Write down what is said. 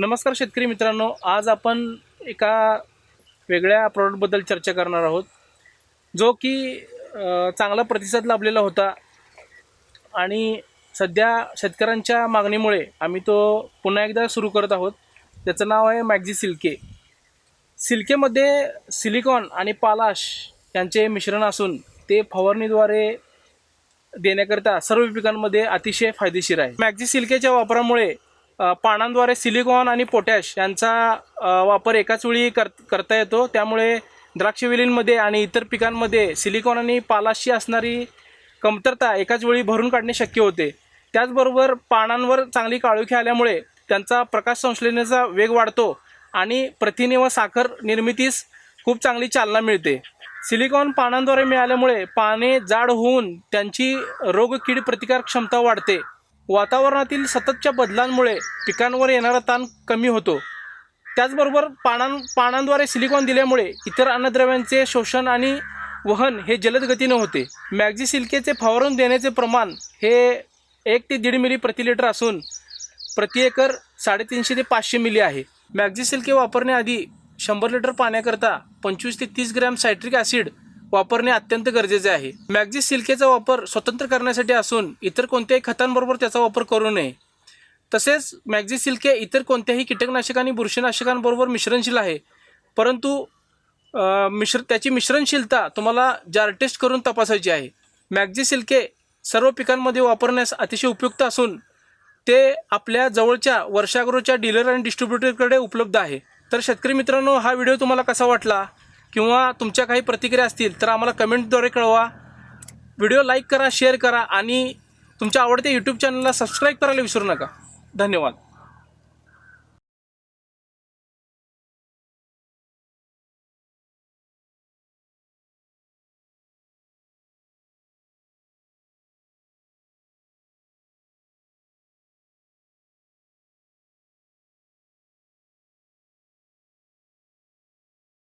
नमस्कार शेतकरी मित्रांनो आज आपण एका वेगळ्या प्रॉडक्टबद्दल चर्चा करणार आहोत जो की चांगला प्रतिसाद लाभलेला होता आणि सध्या शेतकऱ्यांच्या मागणीमुळे आम्ही तो पुन्हा एकदा सुरू करत आहोत. त्याचं नाव आहे मॅग्झी सिल्के सिल्केमध्ये सिलिकॉन आणि पालाश यांचे मिश्रण असून ते फवारणीद्वारे देण्याकरिता सर्व पिकांमध्ये अतिशय फायदेशीर आहे. मॅग्झी सिल्केच्या वापरामुळे पानांद्वारे सिलिकॉन आणि पोटॅश यांचा वापर एकाच वेळी कर करता येतो. त्यामुळे द्राक्षवेलींमध्ये आणि इतर पिकांमध्ये सिलिकॉन आणि पालाशी असणारी कमतरता एकाच वेळी भरून काढणे शक्य होते. त्याचबरोबर पानांवर चांगली काळोखी आल्यामुळे त्यांचा प्रकाश संश्लेषणाचा वेग वाढतो आणि प्रथिने व साखर निर्मितीस खूप चांगली चालना मिळते. सिलिकॉन पानांद्वारे मिळाल्यामुळे पाने जाड होऊन त्यांची रोग कीड प्रतिकार क्षमता वाढते. वातावरणातील सततच्या बदलांमुळे पिकांवर येणारा ताण कमी होतो. त्याचबरोबर पानां पानांद्वारे सिलिकॉन दिल्यामुळे इतर अन्नद्रव्यांचे शोषण आणि वहन हे जलद गतीने होते. मॅग्झी सिल्केचे फवारून देण्याचे प्रमाण हे एक ते दीड मिली प्रति लिटर असून प्रति एकर साडेतीनशे ते पाचशे मिली आहे. मॅग्झी सिल्के वापरण्याआधी शंभर लिटर पाण्याकरता पंचवीस ते तीस ग्रॅम सायट्रिक ॲसिड वापरणे अत्यंत गरजेचे आहे. मॅग्झिस सिल्केचा वापर स्वतंत्र करण्यासाठी असून इतर कोणत्याही खतांबरोबर त्याचा वापर करू नये. तसेच मॅग्झी सिल्के इतर कोणत्याही कीटकनाशक आणि बुरशीनाशकांबरोबर मिश्रणशील आहे. परंतु मिश्र त्याची मिश्रणशीलता तुम्हाला जार टेस्ट करून तपासायची आहे. मॅग्झी सिल्के सर्व पिकांमध्ये वापरण्यास अतिशय उपयुक्त असून ते आपल्या जवळच्या वर्षागृहच्या डीलर आणि डिस्ट्रीब्युटरकडे उपलब्ध आहे. तर शेतकरी मित्रांनो हा व्हिडिओ तुम्हाला कसा वाटला? किंवा तुमच्या काही प्रतिक्रिया असतील तर आम्हाला कमेंटद्वारे कळवा. व्हिडिओ लाईक करा शेअर करा आणि तुमच्या आवडत्या यूट्यूब चॅनलला सबस्क्राईब करायला विसरू नका. धन्यवाद.